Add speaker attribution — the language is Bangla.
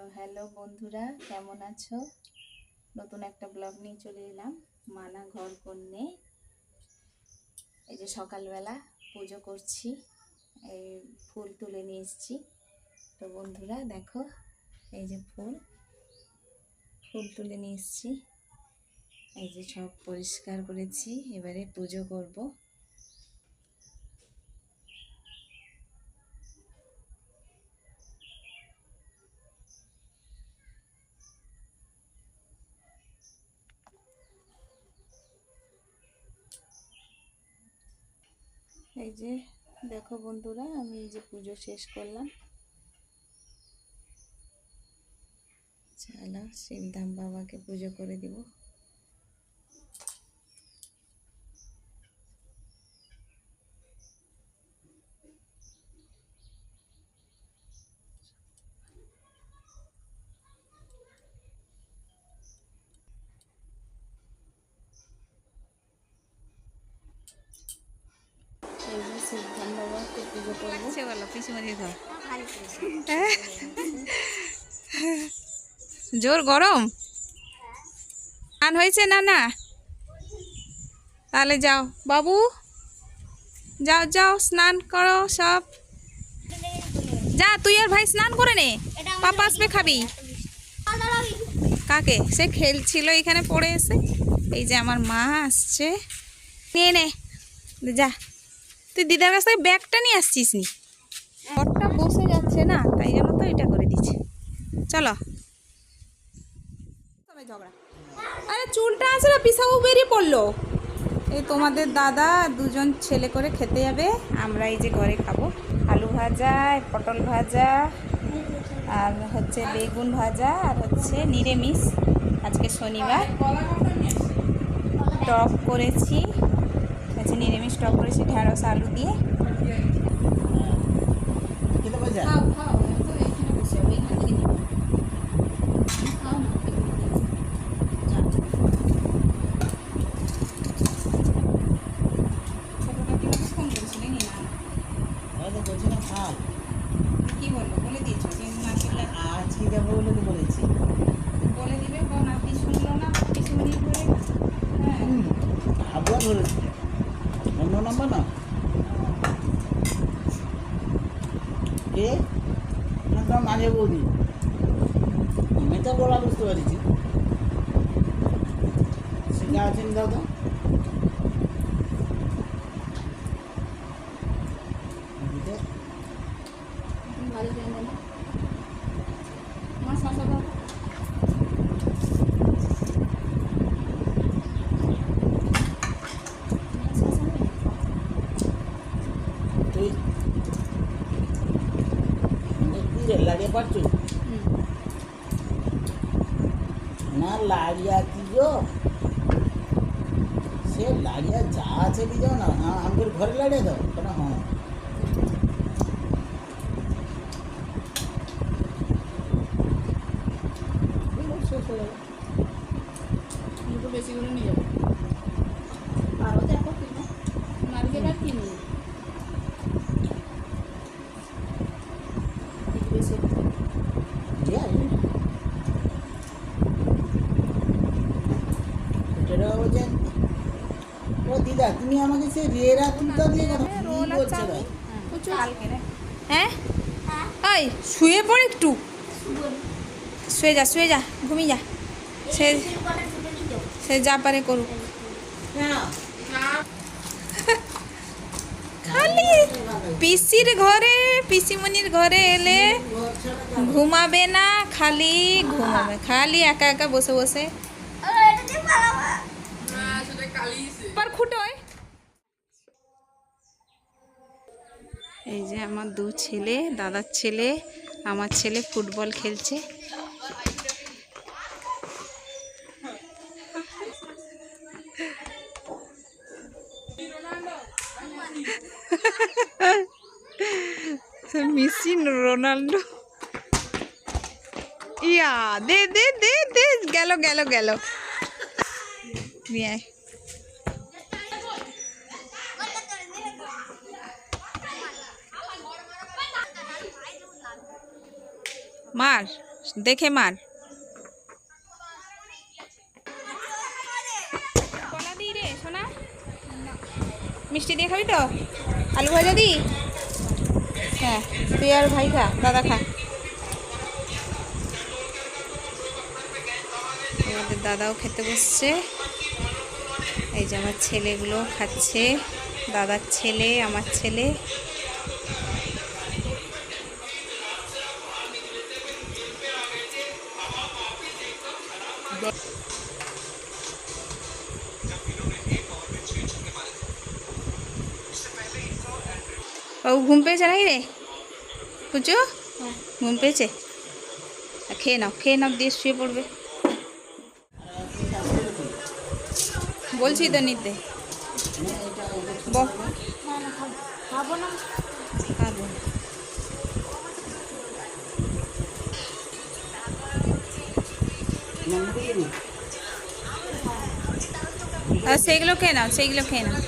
Speaker 1: তো হ্যালো বন্ধুরা, কেমন আছো? নতুন একটা ব্লগ নিয়ে চলে এলাম, মানা ঘর কন্যে। এই যে সকালবেলা পুজো করছি, এই ফুল তুলে নিয়ে এসেছি। তো বন্ধুরা, দেখো, এই যে ফুল ফুল তুলে নিয়ে এসেছি। এই যে সব পরিষ্কার করেছি, এবারে পুজো করব। এই যে, দেখো বন্ধুরা, আমি এই যে পুজো শেষ করলাম। চালা, শিবধাম বাবাকে পুজো করে দিব এই যে শিবধাম বাবাকে পুজো করব
Speaker 2: লাগছে বলো পিছুমারি ধর জোর গরম? স্নান হয়েছে না না? তাহলে যাও। বাবু? যাও যাও, স্নান করো সব। যা, তুই আর ভাই স্নান করে নে। পাপা আসবে খাবি। কাকে? সে খেলছিল এখানে পড়ে এসে। এই যে আমার মা আসছে। নিয়ে নে। যা। তুই দিদার কাছ থেকে ব্যাগটা নিয়ে আসছিস নি? ঘরটা বসে যাচ্ছে না তাই জন্য তো এটা করে দিচ্ছে। চলো। তবে ঝগড়া। আরে চুলটা আছে না পিসাবু বেরিয়ে পড়ল। এই তোমাদের দাদা দুজন ছেলে করে খেতে যাবে আমরা এই যে ঘরে খাব। আলু ভাজা পটল ভাজা আর হচ্ছে বেগুন ভাজা আর হচ্ছে নিরামিষ। আজকে শনিবার। টক করেছি। হচ্ছে নিরামিষ টক করেছি ঢেঁড়স আলু দিয়ে। তো যা, যা। কি আমাকে ফোন করেছিল নাকি না? কি বলল? বলে দিয়েছ যে নাতিটা বলে দিবে কোন নাতি শুনলো না কিছু মিনিট ধরে হ্যাঁ
Speaker 3: অন্য নাম্বার না কে? মাঝে বৌদি। আমি তো বলা বুঝতে পারছি। সেটা আছেন দাদা
Speaker 1: ভালো জানে না আমার শাসা বাবা
Speaker 3: তুই কি রে লাড়িয়ে পারছ না লাড়িয়া কি গো সে লাড়িয়া যা আছে কি যাও না আ- আমাদের ঘরে লাড়িয়ে দাও কেন হ্যাঁ
Speaker 1: শেষ হয়ে যাবে দুটো বেশি করে নিয়ে যাব আরও দেখো কিনো নারকেল আর কিনি বেশি
Speaker 3: দিয়ে আসবি বলছেন ও দিদা তুমি আমাকে সে রেরা তুলতা দিয়ে কথা কি বলছো ভাই?
Speaker 2: হ্যাঁ? ওই শুয়ে পড় একটু। শুয়ে যা শুয়ে যা ঘুমিয়ে যা। সে সে যা পারে করুক। খালি। পিসির ঘরে পিসিমণির ঘরে এলে ঘুমাবে না খালি ঘুমাবে। খালি একা একা বসে বসে। পর খুঁটোয় এই যে আমার দু ছেলে, দাদার ছেলে, আমার ছেলে ফুটবল খেলছে। Messi Ronaldo. ইয়া, দে দে দে দে, গেল গেল গেল। নিয়ে মার, দেখে মার। রে, সোনা। মিষ্টি দিয়ে খাবি তো? আলু ভাজা দি? হ্যাঁ তুই আর ভাই খা, দাদা খা। আমাদের দাদাও খেতে বসছে। এই যে আমার ছেলেগুলো খাচ্ছে। দাদার ছেলে, আমার ছেলে। বাবু ঘুম পেয়েছে নাকি রে পুজো ঘুম পেয়েছে খেয়ে নাও খেয়ে নাও দিয়ে শুয়ে পড়বে বলছি তো নিতে
Speaker 1: খাব না
Speaker 2: খাব সেইগুলো খেয়ে নাও সেইগুলো খেয়ে নাও।